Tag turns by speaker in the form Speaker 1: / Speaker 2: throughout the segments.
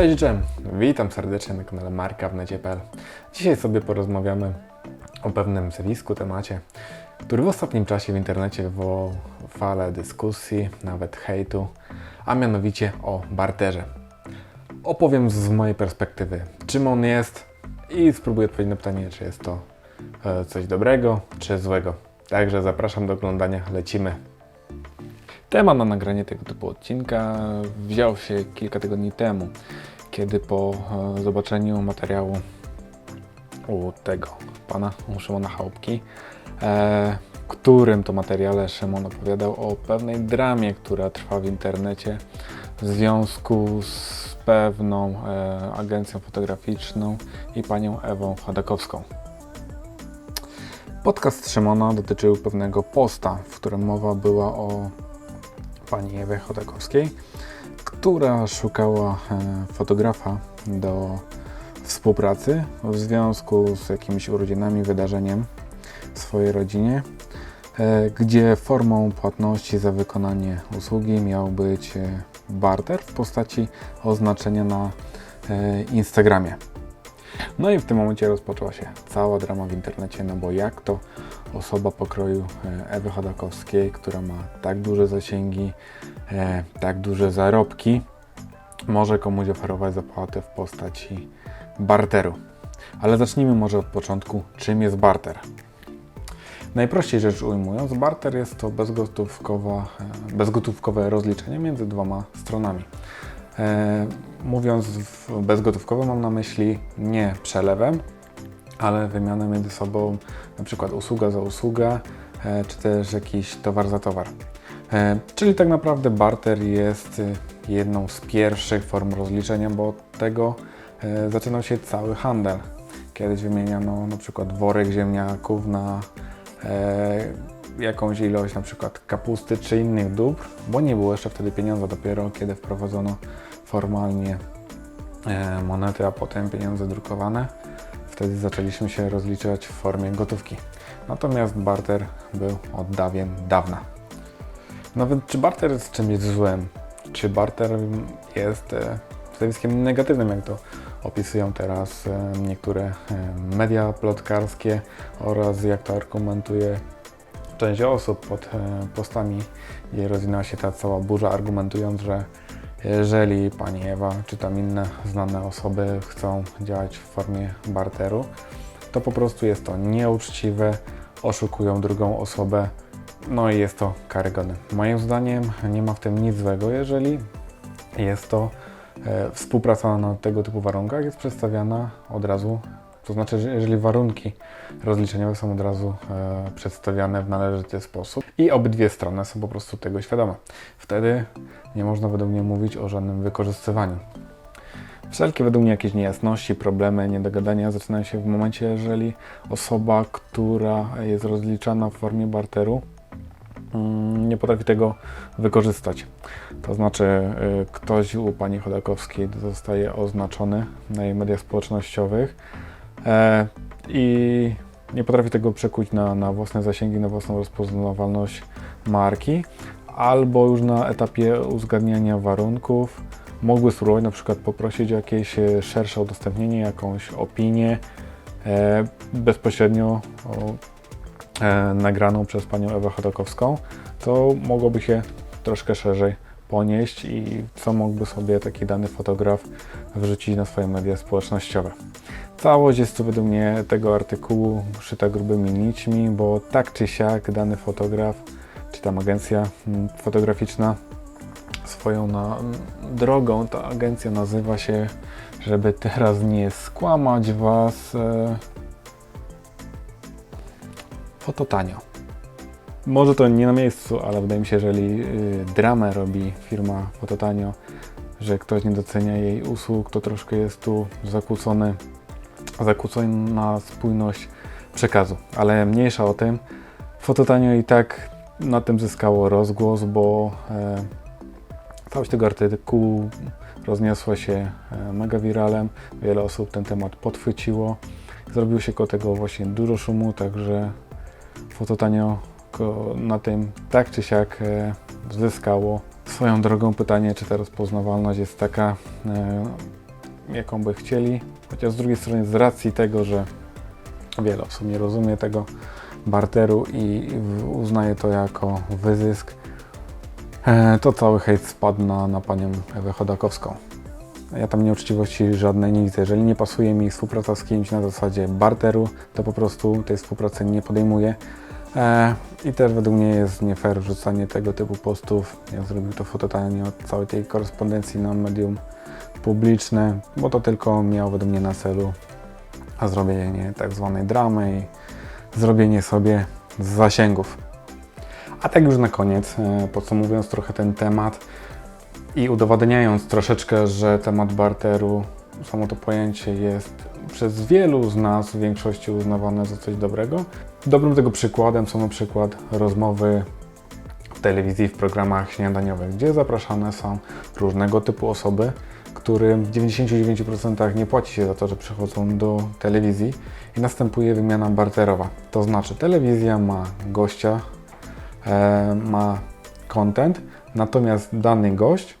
Speaker 1: Cześć Dżem, witam serdecznie na kanale Marka w necie.pl. Dzisiaj sobie porozmawiamy o pewnym zjawisku, temacie, który w ostatnim czasie w internecie wywołał falę dyskusji, nawet hejtu, a mianowicie o barterze. Opowiem z mojej perspektywy, czym on jest i spróbuję odpowiedzieć na pytanie, czy jest to e, coś dobrego, czy złego. Także zapraszam do oglądania, lecimy. Temat na nagranie tego typu odcinka wziął się kilka tygodni temu, kiedy po e, zobaczeniu materiału u tego pana, u Szymona Chałupki, e, w którym to materiale Szymon opowiadał o pewnej dramie, która trwa w internecie w związku z pewną e, agencją fotograficzną i panią Ewą Chodakowską. Podcast Szymona dotyczył pewnego posta, w którym mowa była o pani Ewie Chodakowskiej, która szukała e, fotografa do współpracy w związku z jakimiś urodzinami, wydarzeniem w swojej rodzinie, e, gdzie formą płatności za wykonanie usługi miał być e, barter w postaci oznaczenia na Instagramie. No i w tym momencie rozpoczęła się cała drama w internecie, no bo jak to osoba pokroju e, Ewy Chodakowskiej, która ma tak duże zasięgi, e, tak duże zarobki, może komuś oferować zapłatę w postaci barteru. Ale zacznijmy może od początku, czym jest barter. Najprościej rzecz ujmując, barter jest to e, bezgotówkowe rozliczenie między dwoma stronami. E, mówiąc bezgotówkowo mam na myśli nie przelewem, ale wymianę między sobą na przykład usługa za usługę, e, czy też jakiś towar za towar. E, czyli tak naprawdę barter jest jedną z pierwszych form rozliczenia, bo od tego zaczynał się cały handel. Kiedyś wymieniano na przykład worek ziemniaków na jakąś ilość na przykład kapusty czy innych dóbr, bo nie było jeszcze wtedy pieniądza, dopiero kiedy wprowadzono formalnie e, monety, a potem pieniądze drukowane. Wtedy zaczęliśmy się rozliczać w formie gotówki. Natomiast barter był od dawien dawna. No więc czy barter jest czymś złym? Czy barter jest e, zjawiskiem negatywnym, jak to opisują teraz e, niektóre media plotkarskie oraz jak to argumentuje część osób pod postami, gdzie rozwinęła się ta cała burza, argumentując, że jeżeli pani Ewa czy tam inne znane osoby chcą działać w formie barteru, to po prostu jest to nieuczciwe, oszukują drugą osobę, no i jest to karygodne. Moim zdaniem nie ma w tym nic złego, jeżeli jest to e, współpraca na tego typu warunkach, jest przedstawiana od razu, to znaczy, że jeżeli warunki rozliczeniowe są od razu e, przedstawiane w należyty sposób i obydwie strony są po prostu tego świadome. Wtedy nie można według mnie mówić o żadnym wykorzystywaniu. Wszelkie według mnie jakieś niejasności, problemy, niedogadania zaczynają się w momencie, jeżeli osoba, która jest rozliczana w formie barteru, mm, nie potrafi tego wykorzystać. To znaczy, y, ktoś u pani Chodakowskiej zostaje oznaczony na jej mediach społecznościowych i nie potrafi tego przekuć na, na własne zasięgi, na własną rozpoznawalność marki, albo już na etapie uzgadniania warunków. Mogły spróbować na przykład poprosić o jakieś e, szersze udostępnienie, jakąś opinię e, bezpośrednio o, e, nagraną przez panią Ewę Chodakowską, to mogłoby się troszkę szerzej ponieść i co mógłby sobie taki dany fotograf wrzucić na swoje media społecznościowe. Całość jest tu według mnie tego artykułu szyta grubymi nićmi, bo tak czy siak dany fotograf, czy tam agencja fotograficzna swoją na, drogą, ta agencja nazywa się, żeby teraz nie skłamać Was, e, Fototanio. Może to nie na miejscu, ale wydaje mi się, że jeżeli y, dramę robi firma Fototanio, że ktoś nie docenia jej usług, to troszkę jest tu zakłócony, zakłócona spójność przekazu. Ale mniejsza o tym. Fototanio i tak na tym zyskało rozgłos, bo e, całość tego artykułu rozniosła się e, mega wiralem. Wiele osób ten temat podchwyciło. Zrobiło się koło tego właśnie dużo szumu, także Fototanio ko- na tym tak czy siak e, zyskało. Swoją drogą pytanie, czy ta rozpoznawalność jest taka e, jaką by chcieli, chociaż z drugiej strony z racji tego, że wiele osób nie rozumie tego barteru i uznaje to jako wyzysk, e, to cały hejt spadł na, na panią Ewę Chodakowską. Ja tam nieuczciwości żadnej nie widzę. Jeżeli nie pasuje mi współpraca z kimś na zasadzie barteru, to po prostu tej współpracy nie podejmuję. I też według mnie jest nie fair wrzucanie tego typu postów. Ja zrobił to fototanie od całej tej korespondencji na medium publiczne, bo to tylko miało według mnie na celu zrobienie tak zwanej dramy i zrobienie sobie zasięgów. A tak już na koniec, e, podsumowując trochę ten temat i udowadniając troszeczkę, że temat barteru, samo to pojęcie jest przez wielu z nas w większości uznawane za coś dobrego. Dobrym tego przykładem są na przykład rozmowy w telewizji, w programach śniadaniowych, gdzie zapraszane są różnego typu osoby, którym w 99% nie płaci się za to, że przychodzą do telewizji i następuje wymiana barterowa. To znaczy telewizja ma gościa, e, ma content, natomiast dany gość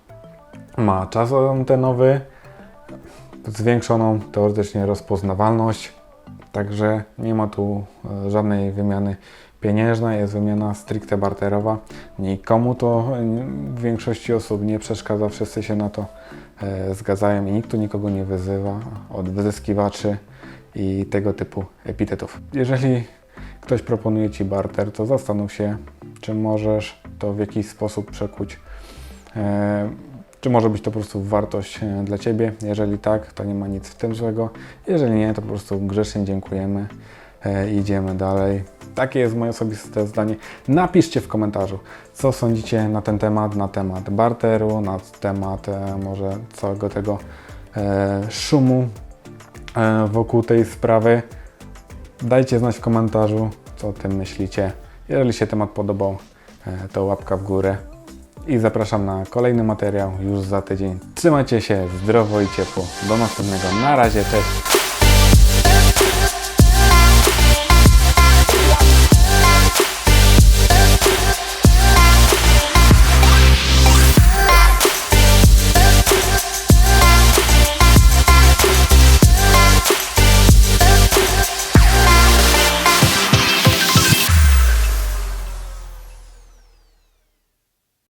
Speaker 1: ma czas antenowy, zwiększoną teoretycznie rozpoznawalność, także nie ma tu e, żadnej wymiany pieniężnej, jest wymiana stricte barterowa. Nikomu to e, w większości osób nie przeszkadza, wszyscy się na to e, zgadzają i nikt tu nikogo nie wyzywa od wyzyskiwaczy i tego typu epitetów. Jeżeli ktoś proponuje Ci barter, to zastanów się, czy możesz to w jakiś sposób przekuć czy może być to po prostu wartość e, dla Ciebie? Jeżeli tak, to nie ma nic w tym złego. Jeżeli nie, to po prostu grzecznie dziękujemy e, i idziemy dalej. Takie jest moje osobiste zdanie. Napiszcie w komentarzu, co sądzicie na ten temat, na temat barteru, na temat e, może całego tego szumu wokół tej sprawy. Dajcie znać w komentarzu, co o tym myślicie. Jeżeli się temat podobał, to łapka w górę i zapraszam na kolejny materiał już za tydzień. Trzymajcie się zdrowo i ciepło. Do następnego. Na razie, cześć.